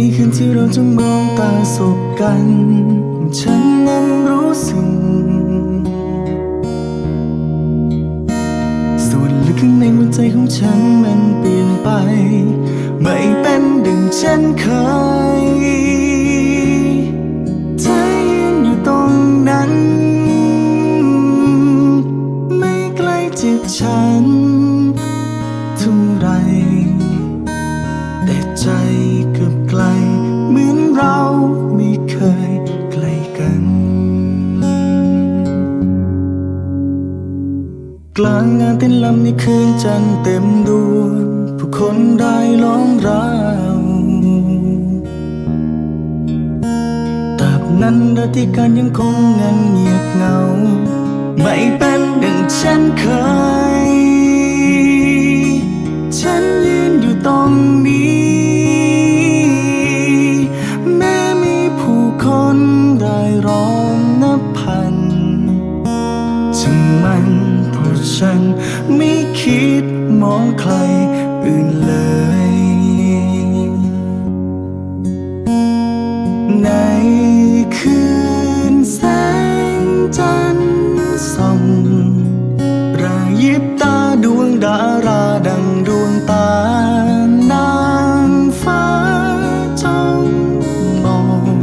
ในคืนที่เราจ้องมองตาสบกัน ฉันนั้นรู้สึก ส่วนลึกข้างในหัวใจของฉันมันเปลี่ยนไป ไม่เป็นดังฉันเคย ลางงานเต้นลำในคืนจันทร์เต็มดวงผู้คนได้ล้อมราวตราบนั้นรัตรีการยังคงเงันเงียบเหงา ไม่เป็นดังฉันเคย ฉันยื มองใครอื่นเลย ในคืนแสงจันทร์ส่องระยิบตาดวงดาราดังดวงตานางฟ้าจ้องมอง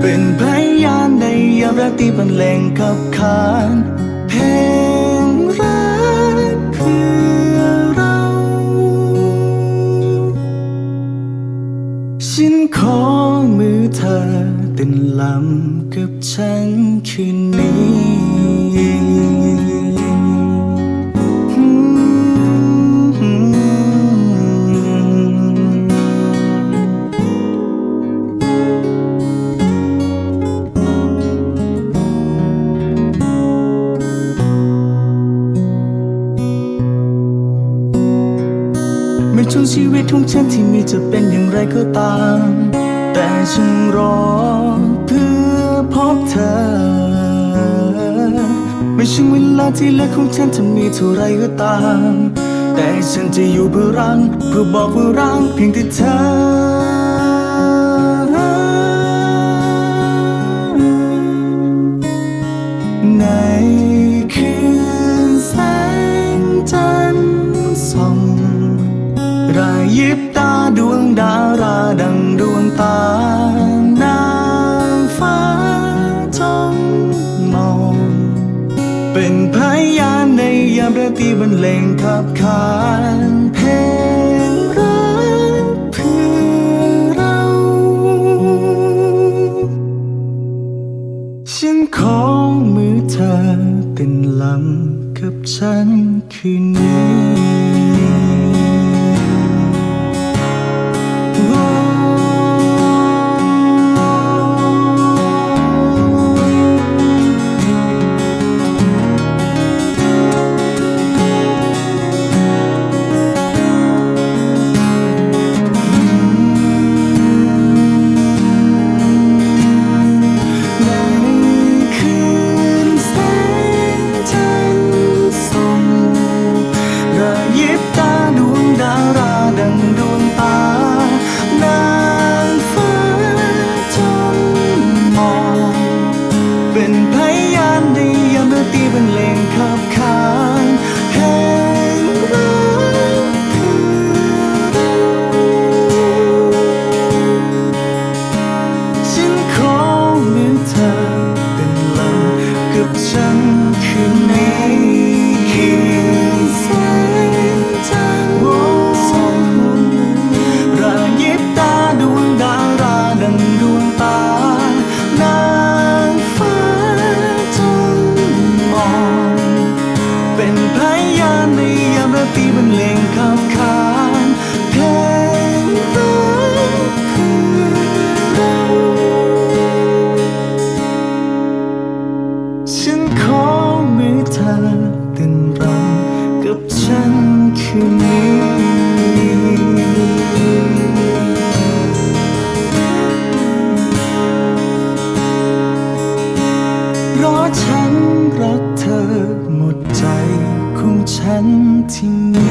เป็นพยานในยามราตรีบรรเลงขับขานเพลง นลำกับฉันคืนนี้ช่วงชีวิตของฉันที่มีจะเป็นอย่างไรก็ตาม แต่ฉันรอเพื่อพบเธอ ไม่ช่วงเวลาที่เหลือของฉันจะมีเท่าไรก็ตาม แต่ฉันจะอยู่เพื่อรังเพื่อบอกว่ารังเพียงแต่เธอ เล่งขับขานเพลงรักเพื่อเรา ฉันของมือเธอเป็นลำกับฉันคืนนี้ เป็นพยานในยามราตรีบรรเลงขับขาน คืนนี้เพราะฉันรักเธอหมดใจของฉันที่